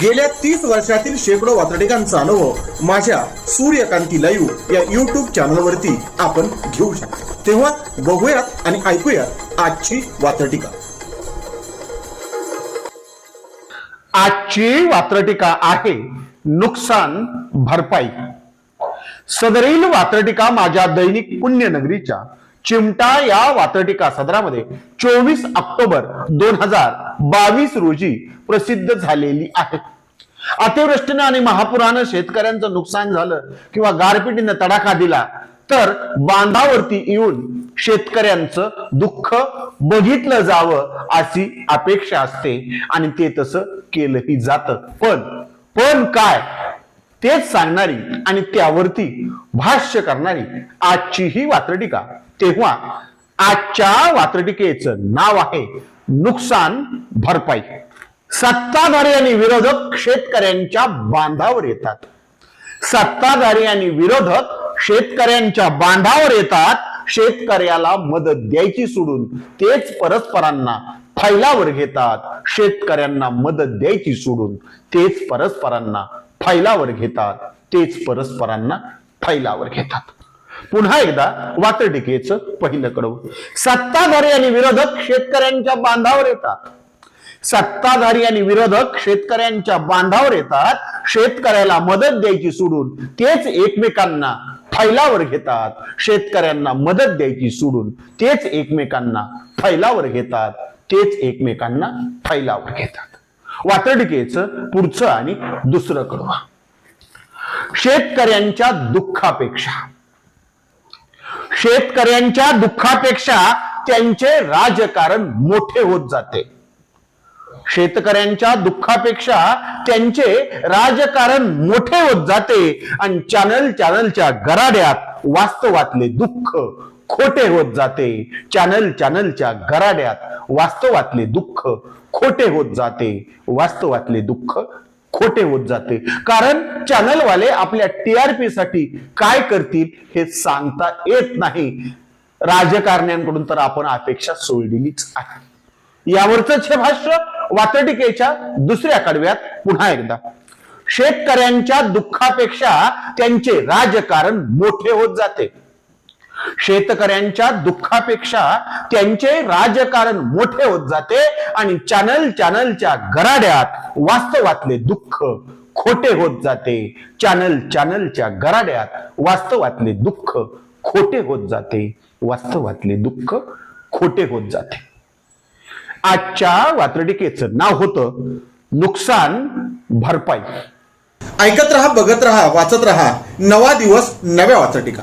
गेल्या तीस वर्षातील शेकडो वातडिकांचा अनुभव माझ्या सूर्यकांती लाईव्ह या युट्यूब चॅनलवरती आपण घेऊ शकतो. तेव्हा बघूयात आणि ऐकूयात आजची वातडिका आजची वात्रटिका आहे नुकसान भरपाई. सदरील वात्रटिका माझ्या दैनिक पुण्यनगरीच्या चिमटा या वात्रटिका सदरामध्ये चोवीस ऑक्टोबर दोन हजार बावीस रोजी प्रसिद्ध झालेली आहे. अतिवृष्टीनं आणि महापुरानं शेतकऱ्यांचं नुकसान झालं किंवा गारपिटीनं तडाखा दिला तर बांधावरती येऊन शेतकऱ्यांचं दुःख बघितलं जावं अशी अपेक्षा असते आणि ते तसं केलंही जातं. पण पण काय? तेच सांगणारी आणि त्यावरती भाष्य करणारी आजची ही वात्रटिका. तेव्हा आजच्या वात्रटीकेचं नाव आहे नुकसान भरपाई. सत्ताधारी आणि विरोधक शेतकऱ्यांच्या बांधावर येतात. सत्ताधारी आणि विरोधक शेतकऱ्यांच्या बांधावर येतात शेतकऱ्याला मदत द्यायची सोडून तेच परस्परांना फैलावर घेतात शेतकऱ्यांना मदत द्यायची सोडून तेच परस्परांना फैलावर घेतात. तेच परस्परांना फैलावर घेतात. पुन्हा एकदा वातडिकेचं पहिलं कडव. सत्ताधारी आणि विरोधक शेतकऱ्यांच्या बांधावर येतात. सत्ताधारी आणि विरोधक शेतकऱ्यांच्या बांधावर येतात. शेतकऱ्याला मदत द्यायची सोडून तेच एकमेकांना फैलावर घेतात. शेतकऱ्यांना मदत द्यायची सोडून तेच एकमेकांना फैलावर घेतात. तेच एकमेकांना फैलावर घेतात. वातडिकेचं पुढचं आणि दुसरं कळवा शेतकऱ्यांच्या दुःखापेक्षा. शेतकऱ्यांच्या दुःखापेक्षा त्यांचे राजकारण मोठे होत जाते. शेतकऱ्यांच्या दुःखापेक्षा त्यांचे राजकारण मोठे होत जाते आणि चॅनल चॅनलच्या गराड्यात वास्तवातले दुःख खोटे होत जाते. चॅनल चॅनलच्या गराड्यात वास्तवातले दुःख खोटे होत जाते. वास्तवातले दुःख खोटे होत जाते. कारण चॅनलवाले आपल्या टीआरपी साठी काय करतील हे सांगता येत नाही. राजकारण्यांकडून तर आपण अपेक्षा सोडलेलीच आहे. यावरच हे भाष्य वातडिकेच्या दुसऱ्या कडव्यात पुन्हा एकदा. शेतकऱ्यांच्या दुःखापेक्षा त्यांचे राजकारण मोठे होत जाते. शेतकऱ्यांच्या दुःखापेक्षा त्यांचे राजकारण मोठे होत जाते आणि चॅनल चॅनलच्या गराड्यात वास्तवातले दुःख खोटे होत जाते. चॅनल चॅनलच्या गराड्यात वास्तवातले दुःख खोटे होत जाते. वास्तवातले दुःख खोटे होत जाते. आजच्या वात्रटिकेचं नाव होतं नुकसान भरपाई. ऐकत रहा बघत रहा वाचत रहा. नवा दिवस नव्या वाचटिका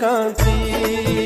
कांसी